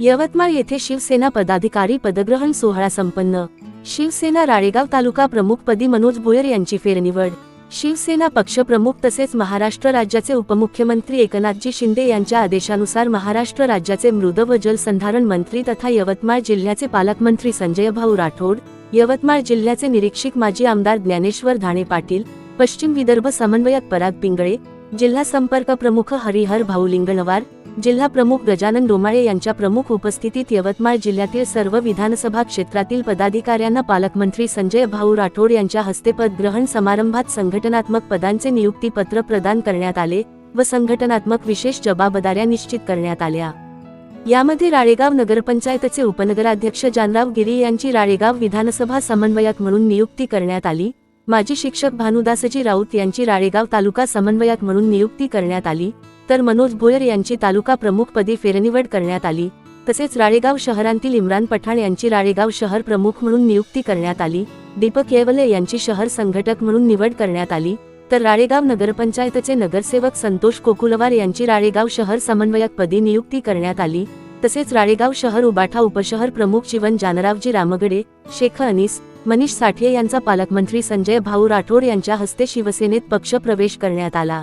यवतमाळ येथे शिवसेना पदाधिकारी पदग्रहण सोहळा संपन्न. शिवसेना राळेगाव तालुका प्रमुखपदी मनोज भोयर यांची फेरनिवड. शिवसेना पक्षप्रमुख तसेच महाराष्ट्र राज्याचे उपमुख्यमंत्री एकनाथजी शिंदे यांच्या आदेशानुसार महाराष्ट्र राज्याचे मृद व जलसंधारण मंत्री तथा यवतमाळ जिल्ह्याचे पालकमंत्री संजय भाऊ राठोड यवतमाळ जिल्ह्याचे निरीक्षक माजी आमदार ज्ञानेश्वर धाणे पाटील पश्चिम विदर्भ समन्वयक पराग पिंगळे जिल्हा संपर्क प्रमुख हरिहर भाऊ लिंगणवार जिल्हा प्रमुख गजानन डोमाळे यांच्या प्रमुख उपस्थितीत यवतमाळ जिल्ह्यातील सर्व विधानसभा क्षेत्रातील पदाधिकाऱ्यांना पालकमंत्री संजय भाऊ राठोड यांच्या हस्ते पदग्रहण समारंभात संघटनात्मक पदांचे नियुक्तीपत्र प्रदान करण्यात आले व संघटनात्मक विशेष जबाबदाऱ्या निश्चित करण्यात आल्या. यामध्ये राळेगाव नगरपंचायतचे उपनगराध्यक्ष जानराव गिरी यांची राळेगाव विधानसभा समन्वयक म्हणून नियुक्ती करण्यात आली माजी शिक्षक भानुदासजी राऊत यांची राळेगाव तालुका समन्वयक म्हणून नियुक्ती करण्यात आली तर मनोज भोयर यांची तालुका प्रमुखपदी फेरनिवड करण्यात आली तसेच राळेगाव शहरांतील इम्रान पठाण यांची राळेगाव शहर प्रमुख म्हणून नियुक्ती करण्यात आली दीपक येवले यांची शहर संघटक म्हणून निवड करण्यात आली तर राळेगाव नगरपंचायतचे नगरसेवक संतोष कोकुलवार यांची राळेगाव शहर समन्वयकपदी नियुक्ती करण्यात आली तसेच राळेगाव शहर उबाठा उपशहर प्रमुख जीवन जानरावजी रामगडे शेख अनीस मनीष साठे यांचा पालकमंत्री संजय भाऊ राठोड यांच्या हस्ते शिवसेनेत पक्ष प्रवेश करण्यात आला.